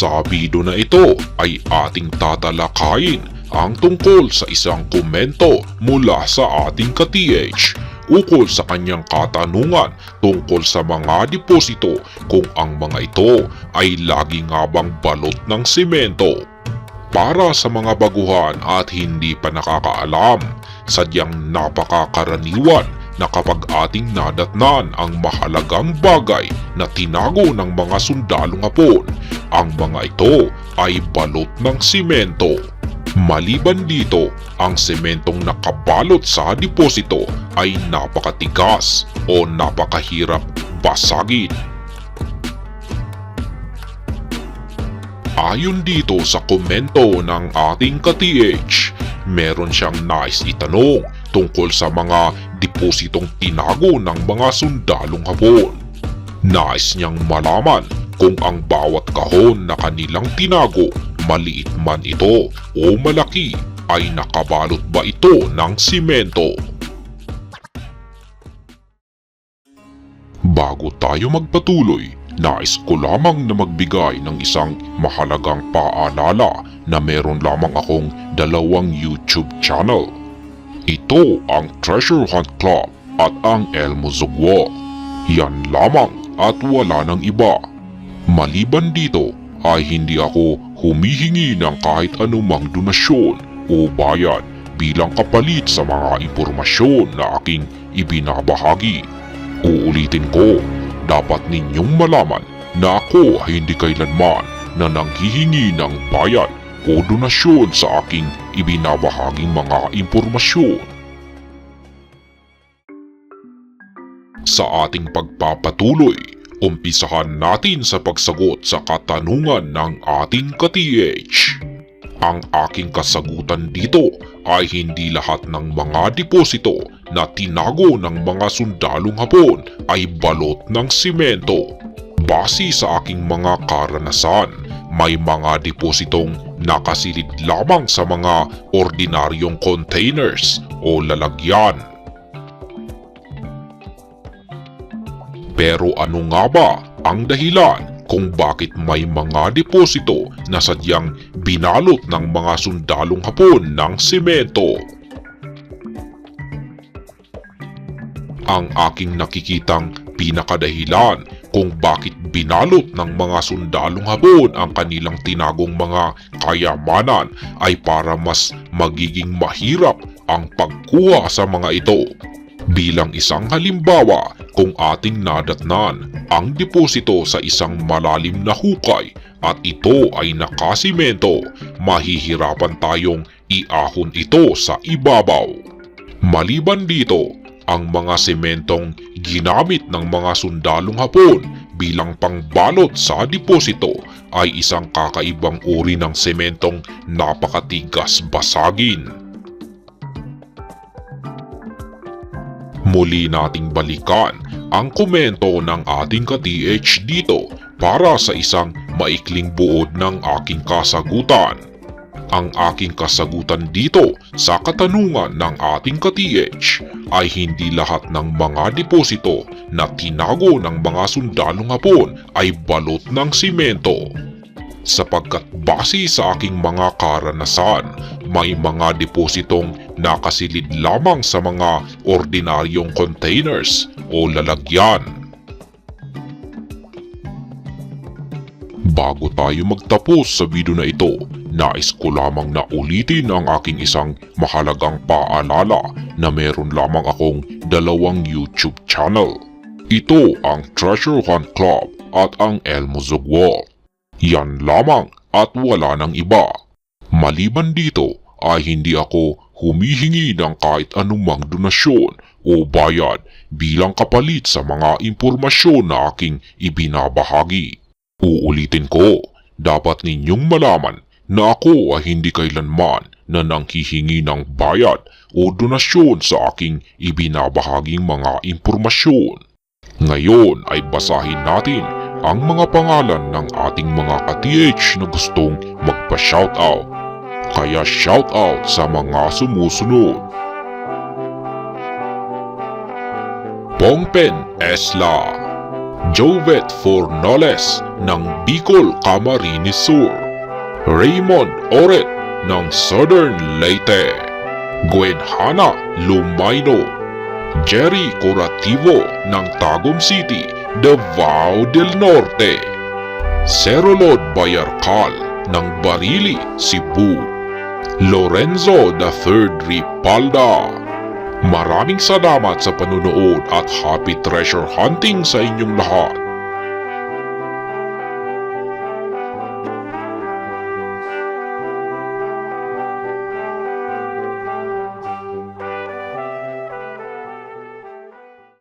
Sa video na ito ay ating tatalakayin ang tungkol sa isang komento mula sa ating ka-TH ukol sa kanyang katanungan tungkol sa mga deposito kung ang mga ito ay lagi nga bang balot ng simento. Para sa mga baguhan at hindi pa nakakaalam, sadyang napakakaraniwan na kapag ating nadatnan ang mahalagang bagay na tinago ng mga sundalong hapon, ang mga ito ay balot ng simento. Maliban dito, ang sementong nakabalot sa deposito ay napakatigas o napakahirap basagin. Ayon dito sa komento ng ating ka-TH, meron siyang nais itanong tungkol sa mga depositong tinago ng mga sundalong hapon. Nais niyang malaman kung ang bawat kahon na kanilang tinago, maliit man ito o malaki, ay nakabalot ba ito ng simento? Bago tayo magpatuloy, nais ko lamang na magbigay ng isang mahalagang paalala na meron lamang akong dalawang YouTube channel. Ito ang Treasure Hunt Club at ang Elmo Zugwa. Yan lamang at wala ng iba. Maliban dito ay hindi ako humihingi ng kahit anumang donasyon o bayad bilang kapalit sa mga impormasyon na aking ibinabahagi. Uulitin ko, dapat ninyong malaman na ako ay hindi kailanman na nanghihingi ng bayad o donasyon sa aking ibinabahaging mga impormasyon. Sa ating pagpapatuloy, umpisahan natin sa pagsagot sa katanungan ng ating ka-TH. Ang aking kasagutan dito ay hindi lahat ng mga deposito na tinago ng mga sundalong hapon ay balot ng simento. Base sa aking mga karanasan, may mga depositong nakasilid lamang sa mga ordinaryong containers o lalagyan. Pero ano nga ba ang dahilan kung bakit may mga deposito na sadyang binalot ng mga sundalong hapon ng semento? Ang aking nakikitang pinakadahilan kung bakit binalot ng mga sundalong hapon ang kanilang tinagong mga kayamanan ay para mas magiging mahirap ang pagkuha sa mga ito. Bilang isang halimbawa, kung ating nadatnan ang deposito sa isang malalim na hukay at ito ay nakasimento, mahihirapan tayong iahon ito sa ibabaw. Maliban dito, ang mga sementong ginamit ng mga sundalong hapon bilang pangbalot sa deposito ay isang kakaibang uri ng sementong napakatigas basagin. Muli nating balikan ang komento ng ating ka-TH dito para sa isang maikling buod ng aking kasagutan. Ang aking kasagutan dito sa katanungan ng ating ka-TH ay hindi lahat ng mga deposito na tinago ng mga sundalong hapon ay balot ng simento sapagkat base sa aking mga karanasan, may mga depositong nakasilid lamang sa mga ordinaryong containers o lalagyan. Bago tayo magtapos sa video na ito, nais ko lamang na ulitin ang aking isang mahalagang paalala na meron lamang akong dalawang YouTube channel. Ito ang Treasure Hunt Club at ang Elmo Zugwal. Yan lamang at wala ng iba. Maliban dito ay hindi ako humihingi ng kahit anumang donasyon o bayad bilang kapalit sa mga impormasyon na aking ibinabahagi. Uulitin ko, dapat ninyong malaman na ako ay hindi kailanman na nanghihingi ng bayad o donasyon sa aking ibinabahaging mga impormasyon. Ngayon ay basahin natin ang mga pangalan ng ating mga ka-TH na gustong magpa-shoutout. Kaya shoutout sa mga sumusunod. Pongpen Esla Jovet Fornoles ng Bicol Camarines Sur, Raymond Oret ng Southern Leyte, Gwen Hana Lumaino, Jerry Corativo ng Tagum City, Davao del Norte, Cerolod Bayarcal ng Barili, Cebu, Lorenzo III Ripalda. Maraming salamat sa panunood at happy treasure hunting sa inyong lahat.